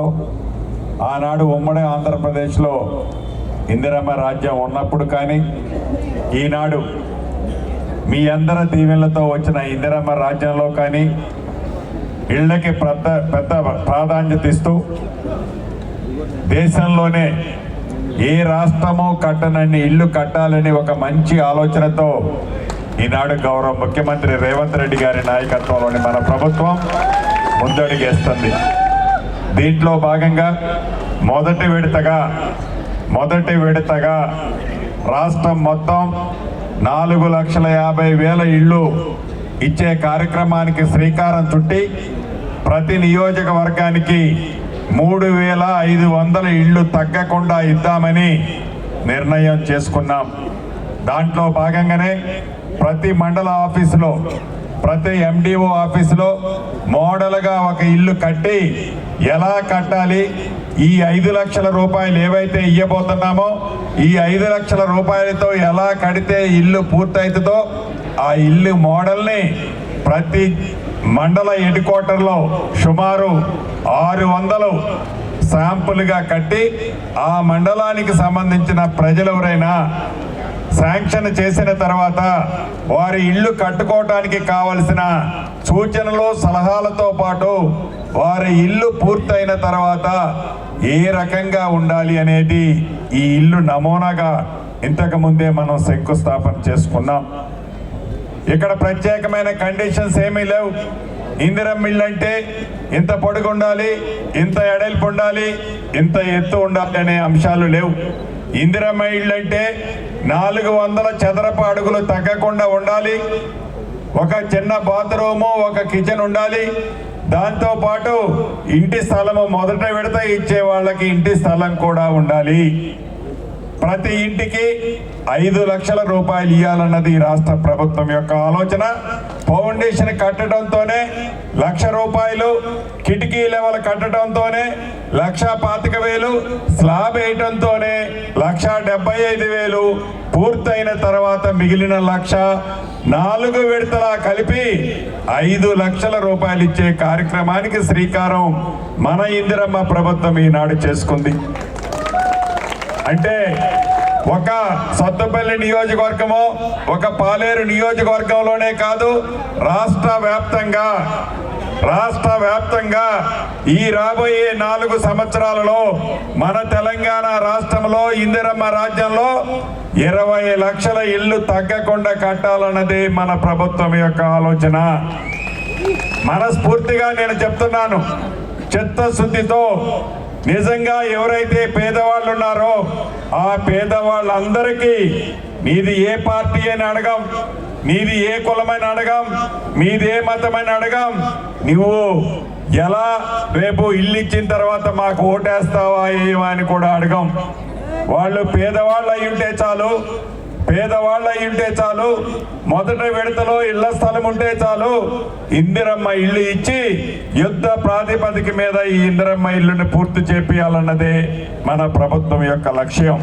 రాష్ట్రంలో ఆనాడు ఉమ్మడి ఆంధ్రప్రదేశ్లో ఇందిరమ్మ రాజ్యం ఉన్నప్పుడు కానీ ఈనాడు మీ అందరి దీవెనలతో వచ్చిన ఇందిరమ్మ రాజ్యంలో కానీ ఇళ్ళకి పెద్ద పెద్ద ప్రాధాన్యత ఇస్తూ దేశంలోనే ఏ రాష్ట్రమో కట్టనన్ని ఇల్లు కట్టాలని ఒక మంచి ఆలోచనతో ఈనాడు గౌరవ ముఖ్యమంత్రి రేవంత్ రెడ్డి గారి నాయకత్వంలోని మన ప్రభుత్వం ముందడుగేస్తుంది. దీంట్లో భాగంగా మొదటి విడతగా మొదటి విడతగా రాష్ట్రం మొత్తం నాలుగు లక్షల యాభై వేల ఇళ్ళు ఇచ్చే కార్యక్రమానికి శ్రీకారం చుట్టి ప్రతి నియోజకవర్గానికి మూడు వేల ఐదు వందల ఇళ్ళు తగ్గకుండా ఇద్దామని నిర్ణయం చేసుకున్నాం. దాంట్లో భాగంగానే ప్రతి మండల ఆఫీసులో ప్రతి ఎండిఓ ఆఫీసులో మోడల్గా ఒక ఇల్లు కట్టి ఎలా కట్టాలి? ఈ ఐదు లక్షల రూపాయలు ఏవైతే ఇవ్వబోతున్నామో ఈ ఐదు లక్షల రూపాయలతో ఎలా కడితే ఇల్లు పూర్తవుతుందో ఆ ఇల్లు మోడల్ని ప్రతి మండల హెడ్ క్వార్టర్లో సుమారు ఆరు వందలు శాంపుల్గా కట్టి ఆ మండలానికి సంబంధించిన ప్రజలు ఎవరైనా శాంక్షన్ చేసిన తర్వాత వారి ఇల్లు కట్టుకోవటానికి కావలసిన సూచనలు సలహాలతో పాటు వారి ఇల్లు పూర్తయిన తర్వాత ఏ రకంగా ఉండాలి అనేది ఈ ఇల్లు నమూనాగా ఇంతకుముందే మనం శంకుస్థాపన చేసుకున్నాం. ఇక్కడ ప్రత్యేకమైన కండిషన్స్ ఏమీ లేవు. ఇందిరం ఇల్లు అంటే ఇంత పొడుగు ఉండాలి ఇంత ఎడల్పు ఉండాలి ఇంత ఎత్తు ఉండాలి అనే అంశాలు లేవు. ఇందిరమ్మ ఇల్లు అంటే నాలుగు వందల చదరపు అడుగులు తగ్గకుండా ఉండాలి. ఒక చిన్న బాత్రూము ఒక కిచెన్ ఉండాలి. దాంతో పాటు ఇంటి స్థలము మొదట విడత ఇచ్చే వాళ్ళకి ఇంటి స్థలం కూడా ఉండాలి. ప్రతి ఇంటికి ఐదు లక్షల రూపాయలు ఇవ్వాలన్నది ఈ రాష్ట్ర ప్రభుత్వం యొక్క ఆలోచన. ఫౌండేషన్ కట్టడంతోనే లక్ష రూపాయలు కిటికీ లెవెల్ కట్టడంతోనే లక్ష పాతిక వేలు స్లాబ్ వేయటంతోనే లక్ష డెబ్బై ఐదు వేలు పూర్తయిన తర్వాత మిగిలిన లక్ష నాలుగు విడతలా కలిపి ఐదు లక్షల రూపాయలు ఇచ్చే కార్యక్రమానికి శ్రీకారం మన ఇందిరమ్మ ప్రభుత్వం ఈనాడు చేసుకుంది. అంటే ఒక సత్తుపల్లి నియోజకవర్గము ఒక పాలేరు నియోజకవర్గంలోనే కాదు రాష్ట్ర వ్యాప్తంగా రాష్ట్ర వ్యాప్తంగా ఈ రాబోయే నాలుగు సంవత్సరాలలో మన తెలంగాణ రాష్ట్రంలో ఇందిరమ్మ రాజ్యంలో ఇరవై లక్షల ఇల్లు తగ్గకుండా కట్టాలన్నది మన ప్రభుత్వం యొక్క ఆలోచన. మనస్ఫూర్తిగా నేను చెప్తున్నాను. చిత్తశుద్ధితో నిజంగా ఎవరైతే పేదవాళ్ళు ఉన్నారో ఆ పేదవాళ్ళందరికీ మీది ఏ పార్టీ అని అడగం మీది ఏ కులమైన అడగం మీది ఏ మతమైన అడగం నువ్వు ఎలా రేపు ఇల్లు ఇచ్చిన తర్వాత మాకు ఓటేస్తావా ఏమో అని కూడా అడగం. వాళ్ళు పేదవాళ్ళు అయి ఉంటే చాలు పేదవాళ్ళు అయి ఉంటే చాలు మొదట విడతలో ఇళ్ళ స్థలం ఉంటే చాలు ఇందిరమ్మ ఇల్లు ఇచ్చి యుద్ధ ప్రాతిపదిక మీద ఈ ఇందిరమ్మ ఇల్లుని పూర్తి చేపియాలన్నదే మన ప్రభుత్వం యొక్క లక్ష్యం.